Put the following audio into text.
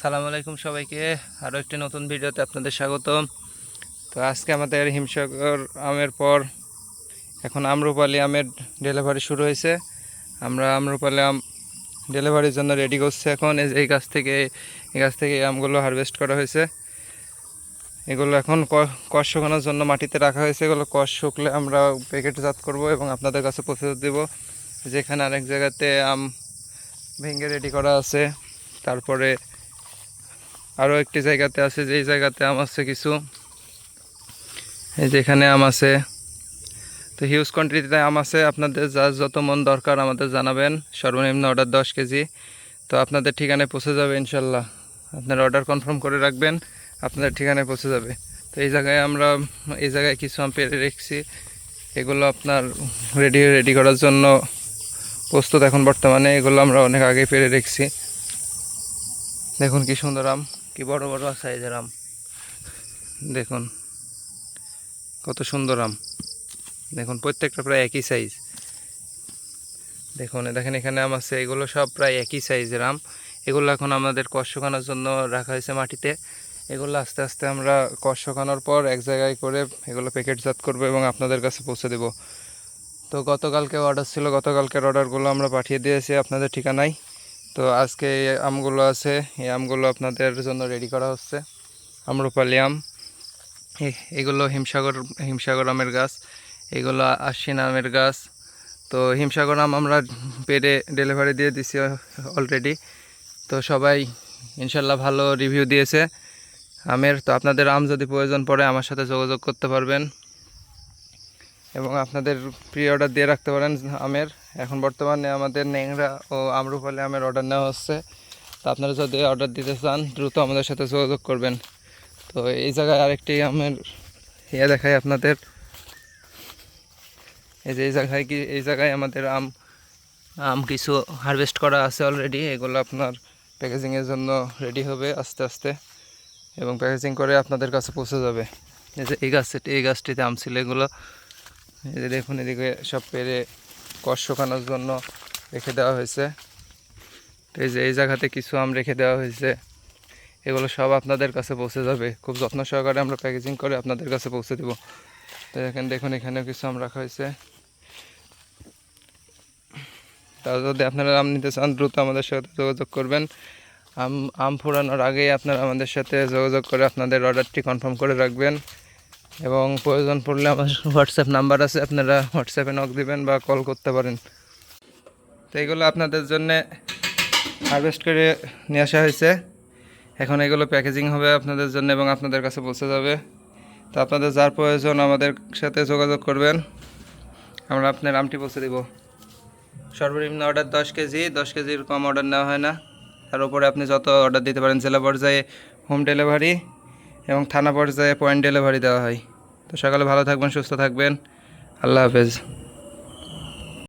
সালাম আলাইকুম সবাইকে। আরও একটি নতুন ভিডিওতে আপনাদের স্বাগতম। তো আজকে আমাদের হিমসাগর আমের পর এখন আমরুপালি আমের ডেলিভারি শুরু হয়েছে। আমরা আমরুপালি আম ডেলিভারির জন্য রেডি করছি এখন। এই গাছ থেকে, এই গাছ থেকে আমগুলো হারভেস্ট করা হয়েছে। এগুলো এখন কষ শুকানোর জন্য মাটিতে রাখা হয়েছে। এগুলো কষ শুকলে আমরা প্যাকেটজাত করব এবং আপনাদের কাছে পৌঁছে দেবো। যেখানে আরেক জায়গাতে আম ভেঙে রেডি করা আছে। তারপরে আরও একটি জায়গাতে আছে, যেই জায়গাতে আম আছে কিছু। এই যেখানে আম আছে। তো হিউজ কোয়ান্টিটিতে আম আছে। আপনাদের যা যত মন দরকার আমাদের জানাবেন। সর্বনিম্ন অর্ডার দশ কেজি। তো আপনাদের ঠিকানায় পৌঁছে যাবে ইনশাল্লাহ। আপনার অর্ডার কনফার্ম করে রাখবেন, আপনাদের ঠিকানায় পৌঁছে যাবে। তো এই জায়গায় আমরা, এই জায়গায় কিছু আম পেরে রেখেছি। এগুলো আপনার রেডি রেডি করার জন্য প্রস্তুত এখন বর্তমানে। এগুলো আমরা অনেক আগে পেরে রেখেছি। দেখুন কি সুন্দর আম। কি বড় বড় সাইজের আম? দেখুন, কত সুন্দর আম। দেখুন, প্রত্যেকটা প্রায় একই সাইজ দেখুন, দেখেন এখানে আম আছে, এগুলো সব প্রায় একই সাইজের আম। এগুলো এখন আমাদের কষ শুকানোর জন্য রাখা হয়েছে মাটিতে। এগুলো আস্তে আস্তে আমরা কষ শুকানোর পর এক জায়গায় করে এগুলো প্যাকেটজাত করব এবং আপনাদের কাছে পৌঁছে দেবো। তো গতকালকে অর্ডার ছিল, গতকালকের অর্ডারগুলো আমরা পাঠিয়ে দিয়েছি আপনাদের ঠিকানায়। তো আজকে এই আমগুলো আছে। এই আমগুলো আপনাদের জন্য রেডি করা হচ্ছে। আম্রপালি আম এগুলো হিমসাগর হিমসাগর আমের গাছ। এগুলো আশ্বিন আমের গাছ। তো হিমসাগর আম আমরা পেরে ডেলিভারি দিয়ে দিছি অলরেডি তো সবাই ইনশাল্লাহ ভালো রিভিউ দিয়েছে। আমের, তো আপনাদের আম যদি প্রয়োজন পড়ে আমার সাথে যোগাযোগ করতে পারবেন। এবং আপনাদের প্রি অর্ডার দিয়ে রাখতে পারেন আমের। এখন বর্তমানে আমাদের ন্যাংরা ও আমরুপালি আমের অর্ডার নেওয়া হচ্ছে। তো আপনারা যদি অর্ডার দিতে চান, দ্রুত আমাদের সাথে যোগাযোগ করবেন। তো এই জায়গায় আরেকটি আমের ইয়ে দেখাই আপনাদের। এই যে এই জায়গায় কি, এই জায়গায় আমাদের আম আম কিছু হারভেস্ট করা আছে অলরেডি এগুলো আপনার প্যাকেজিংয়ের জন্য রেডি হবে আস্তে আস্তে। এবং প্যাকেজিং করে আপনাদের কাছে পৌঁছে যাবে। এই যে এই গাছটি এই গাছটিতে আম ছিল, এগুলো এই যে দেখুন, এদিকে সব পেরে কষ শুকানোর জন্য রেখে দেওয়া হয়েছে। তো এই যে এই জায়গাতে কিছু আম রেখে দেওয়া হয়েছে। এগুলো সব আপনাদের কাছে পৌঁছে যাবে। খুব যত্ন সহকারে আমরা প্যাকেজিং করে আপনাদের কাছে পৌঁছে দেবো। তো এখানে দেখুন, এখানেও কিছু আম রাখা হয়েছে। তা যদি আপনারা আম নিতে চান, দ্রুত আমাদের সাথে যোগাযোগ করবেন। আম আম ফুরানোর আগেই আপনারা আমাদের সাথে যোগাযোগ করে আপনাদের অর্ডারটি কনফার্ম করে রাখবেন। এবং প্রয়োজন পড়লে আমার হোয়াটসঅ্যাপ নাম্বার আছে, আপনারা হোয়াটসঅ্যাপে নক দিবেন বা কল করতে পারেন। তো এগুলো আপনাদের জন্য হারভেস্ট করে নিয়ে আসা হয়েছে। এখন এগুলো প্যাকেজিং হবে আপনাদের জন্য এবং আপনাদের কাছে পৌঁছে যাবে। তো আপনাদের যার প্রয়োজন আমাদের সাথে যোগাযোগ করবেন। আমরা আপনার আমটি পৌঁছে দিব। সর্বনিম্ন অর্ডার দশ কেজি, দশ কেজির কম অর্ডার নেওয়া হয় না। তার উপরে আপনি যত অর্ডার দিতে পারেন, জেলা পর্যায়ে হোম ডেলিভারি এবং থানা পর্যায়ে পয়েন্ট ডেলিভারি দেওয়া হয়। তো সকালে ভালো থাকবেন, সুস্থ থাকবেন। আল্লাহ হাফেজ।